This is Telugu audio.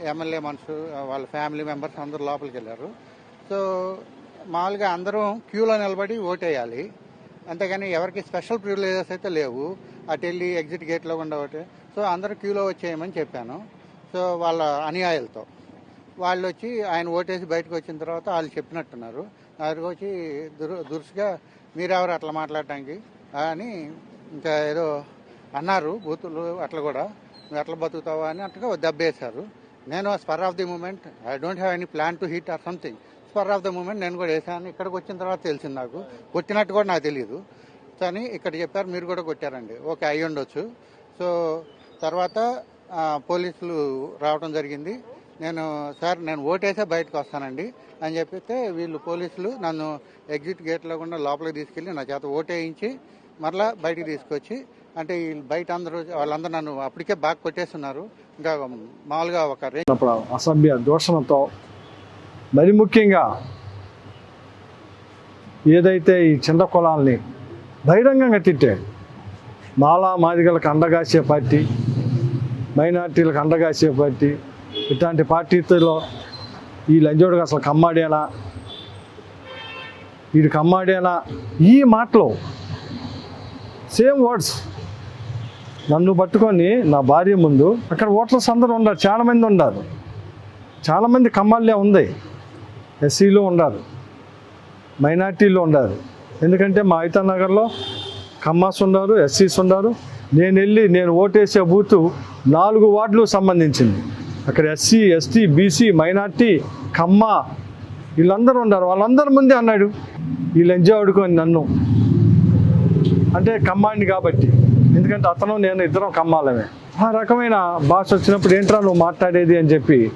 ఎమ్మెల్యే మనుషులు వాళ్ళ ఫ్యామిలీ మెంబర్స్ అందరూ లోపలికి వెళ్ళారు. సో మామూలుగా అందరం క్యూలో నిలబడి ఓటేయాలి. అంతేగాని ఎవరికి స్పెషల్ ప్రివిలేజెస్ అయితే లేవు. అటు వెళ్ళి ఎగ్జిట్ గేట్లో ఉండే ఒకటి సో అందరూ క్యూలో వచ్చేయమని చెప్పాను. సో వాళ్ళ అనుయాయులతో. వాళ్ళు వచ్చి ఆయన ఓటేసి బయటకు వచ్చిన తర్వాత వాళ్ళు చెప్పినట్టున్నారు. నా దగ్గరకు వచ్చి దురు దురుసుగా మీరెవరు అట్లా మాట్లాడటానికి? అని ఇంకా ఏదో అన్నారు బూతులు అట్లా కూడా. నువ్వు ఎట్లా బతుకుతావా? అని అట్లా దెబ్బేశారు. నేను spur of the moment I don't have any plan to hit or something. Spur of the moment నేను కూడా వేసాను ఇక్కడికి వచ్చిన తర్వాత తెలిసింది నాకు. కొట్టినట్టు కూడా నాకు తెలియదు కానీ ఇక్కడ చెప్పారు మీరు కూడా కొట్టారండి. ఓకే అయి ఉండొచ్చు. సో తర్వాత పోలీసులు రావడం జరిగింది. నేను సార్ నేను ఓటేసే బయటకు వస్తానండి. అని చెప్పితే వీళ్ళు పోలీసులు నన్ను ఎగ్జిట్ గేట్లో కూడా లోపలికి తీసుకెళ్ళి నా చేత ఓటేయించి మరలా బయటికి తీసుకొచ్చి అంటే బయట అందరూ వాళ్ళందరూ నన్ను అప్పటికే బాగా కొట్టేస్తున్నారు. ఇంకా మామూలుగా ఒక అప్పుడు అసభ్య దూషణతో మరి ముఖ్యంగా ఏదైతే ఈ చిన్న కులాల్ని బహిరంగంగా తిట్టే మాలా మాదిగలకు అండగాసే పార్టీ మైనార్టీలకు అండగాసే పార్టీ ఇట్లాంటి పార్టీలో ఈ లంజోడుగా అసలు కమ్మాడేనా వీడు కమ్మాడేనా ఈ మాటలు సేమ్ వర్డ్స్ నన్ను పట్టుకొని నా భార్య ముందు అక్కడ ఓటర్స్ అందరూ ఉండరు చాలా మంది ఉన్నారు. చాలా మంది కమ్మాళ్ళే ఉంది. ఎస్సీలో ఉన్నారు. మైనార్టీలో ఉన్నారు. ఎందుకంటే మా అయితా నగర్లో కమ్మాస్ ఉన్నారు ఎస్సీస్ ఉన్నారు. నేను వెళ్ళి నేను ఓటేసే బూతు నాలుగు వార్డులు సంబంధించింది. అక్కడ SC ST BC minority Kamma వీళ్ళందరూ ఉన్నారు. వాళ్ళందరి ముందే అన్నాడు వీళ్ళు ఎంజాయ్ ఆడుకొని నన్ను. అంటే కమ్మాండి కాబట్టి. ఎందుకంటే అతను నేను ఇద్దరం కమ్మాలమే. ఆ రకమైన భాష వచ్చినప్పుడు ఏంట్రా నువ్వు మాట్లాడేది అని చెప్పి